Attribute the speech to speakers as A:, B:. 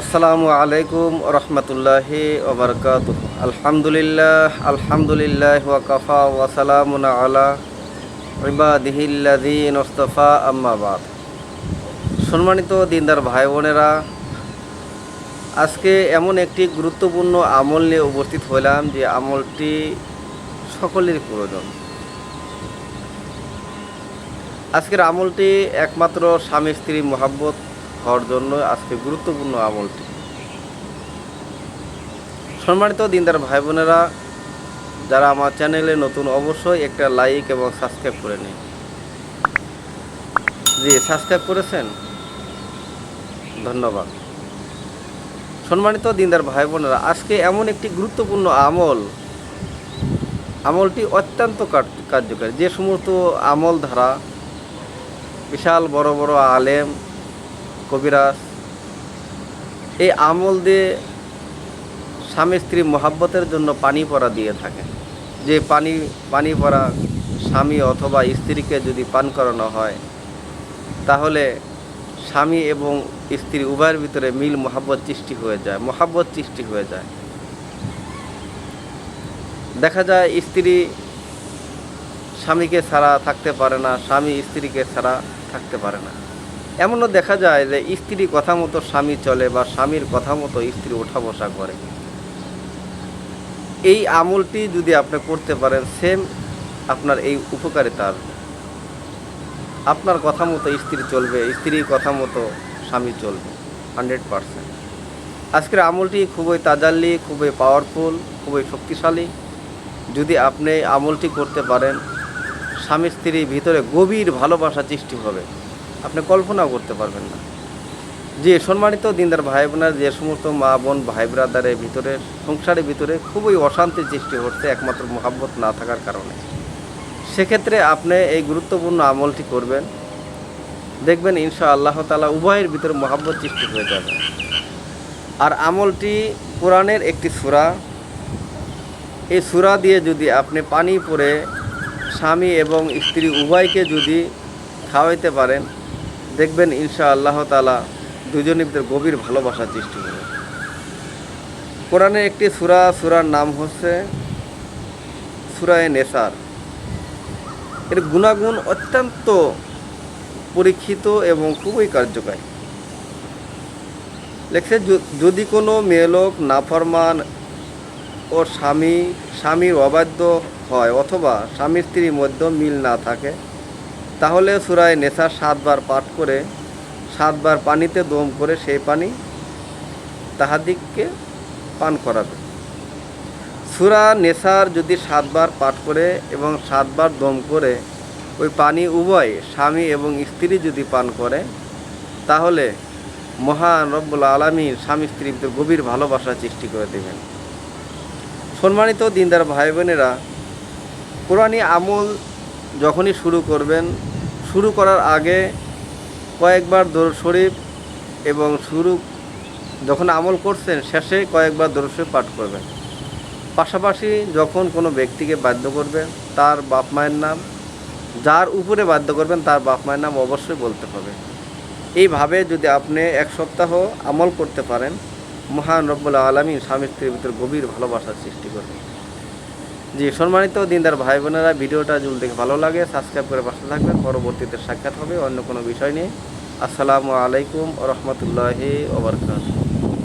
A: আসসালামু আলাইকুম রহমতুল্লাহি ওবরকাত আলহামদুলিল্লাহ আলহামদুলিল্লাহ ওয়াকাফা ওয়াসালামুন আলা ইবাদিহিল্লাদিন ওস্তফা আম্মাবাদ সম্মানিত দিনদার ভাই বোনেরা আজকে এমন একটি গুরুত্বপূর্ণ আমল নিয়ে উপস্থিত হলাম যে আমলটি সকলের প্রয়োজন। আজকের আমলটি একমাত্র স্বামী স্ত্রী মোহাব্বত হওয়ার জন্য আজকে গুরুত্বপূর্ণ আমলটি। সম্মানিত দিনদার ভাই বোনেরা যারা আমার চ্যানেলে নতুন অবশ্যই একটা লাইক এবং সাবস্ক্রাইব করে নিন। জি, সাবস্ক্রাইব করেছেন? ধন্যবাদ। সম্মানিত দিনদার ভাই বোনেরা আজকে এমন একটি গুরুত্বপূর্ণ আমল। আমলটি অত্যন্ত কার্য- কার্যকরী। যে সমস্ত আমল ধারা বিশাল বড় বড় আলেম কবিরাজ। এই আমল দিয়ে স্বামী স্ত্রী মহাব্বতের জন্য পানি পরা দিয়ে থাকে। যে পানি পানি পরা স্বামী অথবা স্ত্রীকে যদি পান করানো হয়, তাহলে স্বামী এবং স্ত্রী উভয়ের ভিতরে মিল মহাব্বত সৃষ্টি হয়ে যায়, মহাব্বত সৃষ্টি হয়ে যায়। দেখা যায় স্ত্রী স্বামীকে ছাড়া থাকতে পারে না, স্বামী স্ত্রীকে ছাড়া থাকতে পারে না। এমনও দেখা যায় যে স্ত্রী কথা মতো স্বামী চলে বা স্বামীর কথা মতো স্ত্রী ওঠা বসা করে। এই আমলটি যদি আপনি করতে পারেন সেম আপনার এই উপকারিতা আসবে। আপনার কথা মতো স্ত্রী চলবে স্ত্রীর কথা মতো স্বামী চলবে, হান্ড্রেড পারসেন্ট। আজকের আমলটি খুবই তাজাল্লি, খুবই পাওয়ারফুল খুবই শক্তিশালী। যদি আপনি আমলটি করতে পারেন স্বামী স্ত্রীর ভিতরে গভীর ভালোবাসা সৃষ্টি হবে। আপনি কল্পনাও করতে পারবেন না। যে সম্মানিত দিনদার ভাই বোনের যে সমস্ত মা, বোন ভাই ব্রাদারের ভিতরে, সংসারের ভিতরে খুবই অশান্তি সৃষ্টি হচ্ছে একমাত্র মোহাব্বত না থাকার কারণে। সেক্ষেত্রে আপনি এই গুরুত্বপূর্ণ আমলটি করবেন। দেখবেন ইনশা আল্লাহ তালা উভয়ের ভিতরে মোহাব্বত সৃষ্টি হয়ে যাবে। আর আমলটি কোরআনের একটি সূরা। এই সূরা দিয়ে যদি আপনি পানি পরে স্বামী এবং স্ত্রী উভয়কে যদি খাওয়াইতে পারেন দেখবেন ইনশা আল্লাহ তালা দুজনের ভিতরে গভীর ভালোবাসা সৃষ্টি হবে। কোরআনের একটি সুরা, সুরার নাম হচ্ছে সূরায়ে নেসার। এর গুণাগুণ অত্যন্ত পরীক্ষিত এবং খুবই কার্যকারী। লেখছে যদি কোনো মেয়েলোক নাফরমান ও স্বামী, স্বামীর অবাধ্য হয় অথবা স্বামী স্ত্রীর মধ্যে মিল না থাকে তাহলে সুরায় নেশা সাতবার পাঠ করে, সাতবার পানিতে দম করে সেই পানি তাহাদিককে পান করাবে। সুরা নেশার যদি সাতবার পাঠ করে এবং সাতবার দম করে, ওই পানি উভয় স্বামী এবং স্ত্রী যদি পান করে, তাহলে মহান রব্বুল আলমীর স্বামী স্ত্রীর ভিতরে গভীর ভালোবাসা সৃষ্টি করে দেবেন। সম্মানিত দিনদার ভাই বোনেরা কোরআনী আমল যখনই শুরু করবেন, শুরু করার আগে কয়েকবার দরুদ শরীফ এবং শুরু যখন আমল করছেন, শেষে কয়েকবার দরুদ শরীফ পাঠ করবেন। পাশাপাশি যখন কোনো ব্যক্তিকে বাধ্য করবেন, তার বাপ মায়ের নাম, যার উপরে বাধ্য করবেন, তার বাপ মায়ের নাম অবশ্যই বলতে হবে। এইভাবে যদি আপনি এক সপ্তাহ আমল করতে পারেন, মহান রব্বুল আলমী স্বামী স্ত্রীর ভিতরে গভীর ভালোবাসার সৃষ্টি করবে জি, সম্মানিত দিনদার ভাই বোনেরা ভিডিওটা যদি দেখে ভালো লাগে সাবস্ক্রাইব করে পাশে থাকবেন। পরবর্তীতে সাক্ষাৎ হবে অন্য কোনো বিষয় নিয়ে। আসসালামু আলাইকুম রহমতুল্লাহি ওবরকাত।